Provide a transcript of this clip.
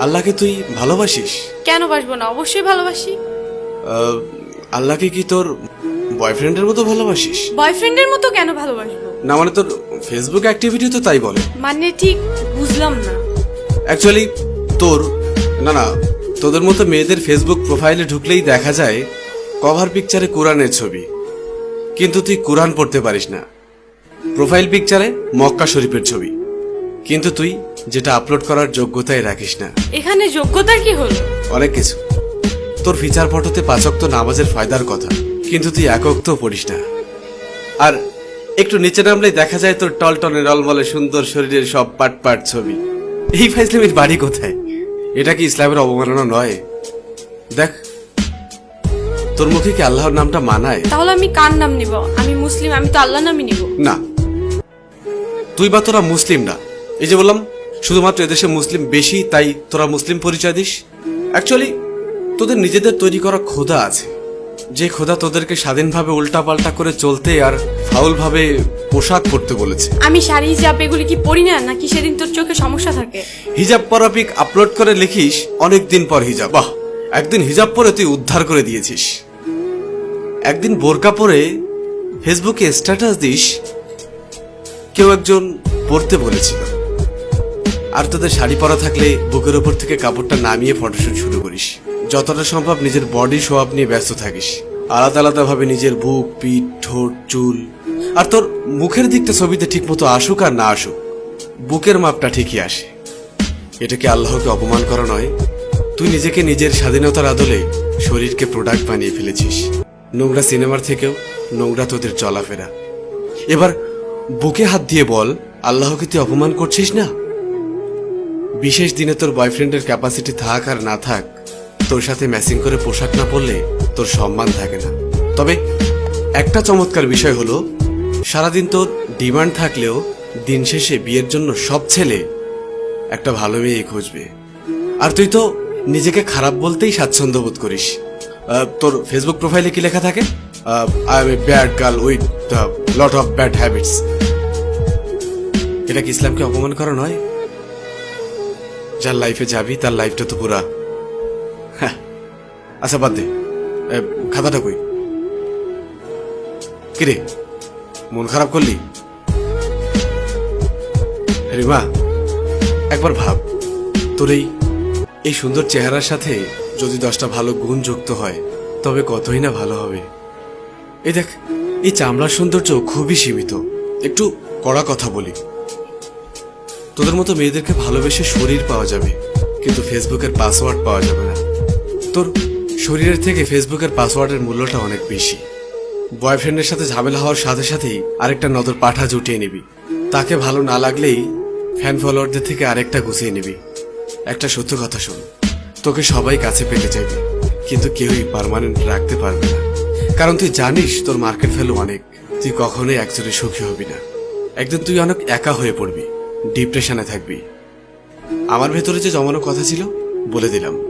আল্লাহকে তুই ভালোবাসিস? কেন বাসবো না? অবশ্যই ভালোবাসি। আহ, আল্লাহকে কি তোর বয়ফ্রেন্ডের মতো ভালোবাসিস? বয়ফ্রেন্ডের মতো কেন ভালোবাসবো? না মানে তোর ফেসবুক অ্যাক্টিভিটি তো তাই বলে। মানে ঠিক বুঝলাম না। অ্যাকচুয়ালি তোর না না তোদের মতো মেয়েদের ফেসবুক প্রোফাইলে ঢুকলেই দেখা যায় কভার পিকচারে কোরআনের ছবি। কিন্তু তুই কোরআন পড়তে পারিস না। প্রোফাইল পিকচারে মক্কা শরীফের ছবি। কিন্তু তুই যেটা আপলোড করার যোগ্যতাই রাখিস না। এখানে যোগ্যতা কি হলো? অনেক কিছু। তোর ফিচার ফটোতে পাচক তো নামাজের ফায়দার কথা কিন্তু তুই একক তো পড়িস না। আর একটু নিচে নামলেই দেখা যায় তোর টলটনে রলমলে সুন্দর শরীরের সব পাট পাট ছবি। এই ফাইসলামের বাড়ি কোথায়? এটা কি ইসলামের অবমাননা নয়? দেখ তোর মুখে কি আল্লাহর নামটা মানায়? তাহলে আমি কার নাম নিব? আমি মুসলিম আমি তো আল্লাহ নামই নিব। না। তুই বা তোরা মুসলিম না। এই যে বললাম শুধুমাত্র এদেশে মুসলিম বেশি তাই তোরা মুসলিম পরিচয় দিস? অ্যাকচুয়ালি তোদের নিজেদের তৈরি করা খোদা আছে। যে খোদা তোদেরকে স্বাধীনভাবে উল্টাপাল্টা করে চলতে আর ফাউলভাবে পোশাক পরতে বলেছে। আমি শাড়ি হিজাব এগুলি কি পরি না? নাকি সেদিন তোর চোখে সমস্যা থাকে? হিজাব পরা পিক আপলোড করে লিখিস অনেক দিন পর হিজাব। বাহ! একদিন হিজাব পরে তুই উদ্ধার করে দিয়েছিস। একদিন বোরকা পরে ফেসবুকে স্ট্যাটাস দিস কেউ একজন পড়তে বলেছিল। আর তোদের শাড়ি পরা থাকলে বুকের ওপর থেকে কাপড়টা নামিয়ে ফটোশুট শুরু করিস। যতটা সম্ভব নিজের বডি শো আপ নিয়ে ব্যস্ত থাকিস। আলাদা আলাদা ভাবে নিজের বুক, পিঠ, ঠোঁট, চুল। আর তোর মুখের দিকটা ছবিতে ঠিকমতো আসুক আর না আসুক, বুকের মাপটা ঠিকই আসে। এটা কি আল্লাহকে অপমান করা নয়? তুই নিজেকে নিজের স্বাধীনতার আদলে শরীরকে প্রোডাক্ট বানিয়ে ফেলেছিস। নোংরা সিনেমার থেকেও নোংরা তোদের চলাফেরা। এবার বুকে হাত দিয়ে বল, আল্লাহকে তুই অপমান করছিস না? বিশেষ দিনে তোর বয়ফ্রেন্ডের ক্যাপাসিটি থাক আর না থাক, তোর সাথে ম্যাচিং করে পোশাক না পরলে তোর সম্মান থাকে না। তবে একটা চমৎকার বিষয় হলো, সারাদিন তোর ডিমান্ড থাকলেও দিন শেষে বিয়ের জন্য সব ছেলে একটা ভালো মেয়ে খুঁজবে। আর তুই তো নিজেকে খারাপ বলতেই স্বাচ্ছন্দ্য বোধ করিস। তোর ফেসবুক প্রোফাইলে কি লেখা থাকে? I am a bad girl with lot of bad habits এটা কি ইসলামকে অপমান করা নয়? যার লাইফে যাবি, তার লাইফটা তো পুরা। হ্যাঁ। আচ্ছা বাদ দে। খাতাটা কই? কিরে, মন খারাপ করলি? রিমা একবার ভাব। তোর এই এই সুন্দর চেহারার সাথে যদি দশটা ভালো গুণ যুক্ত হয়, তবে কতই না ভালো হবে। এই দেখ, এই চামড়ার সৌন্দর্য খুবই সীমিত। একটু কড়া কথা বলি। তোদের মতো মেয়েদেরকে ভালোবেসে শরীর পাওয়া যাবে, কিন্তু ফেসবুকের পাসওয়ার্ড পাওয়া যাবে না। তোর শরীরের থেকে ফেসবুকের পাসওয়ার্ডের মূল্যটা অনেক বেশি। বয়ফ্রেন্ডের সাথে ঝামেলা হওয়ার সাথে সাথেই আরেকটা নজর পাঠা জুটিয়ে নিবি। তাকে ভালো না লাগলেই ফ্যান ফলোয়ারদের থেকে আরেকটা গুছিয়ে নিবি। একটা সত্য কথা শোন, তোকে সবাই কাছে পেতে চাইবে কিন্তু কেউই পার্মানেন্ট রাখতে পারবে না। কারণ তুই জানিস তোর মার্কেট ভ্যালু অনেক, তুই কখনোই একজনে সুখী হবি না। একদিন তুই অনেক একা হয়ে পড়বি। ডিপ্রেশনে থাকবি। আমার ভেতরে যে জমানো কথা ছিল বলে দিলাম।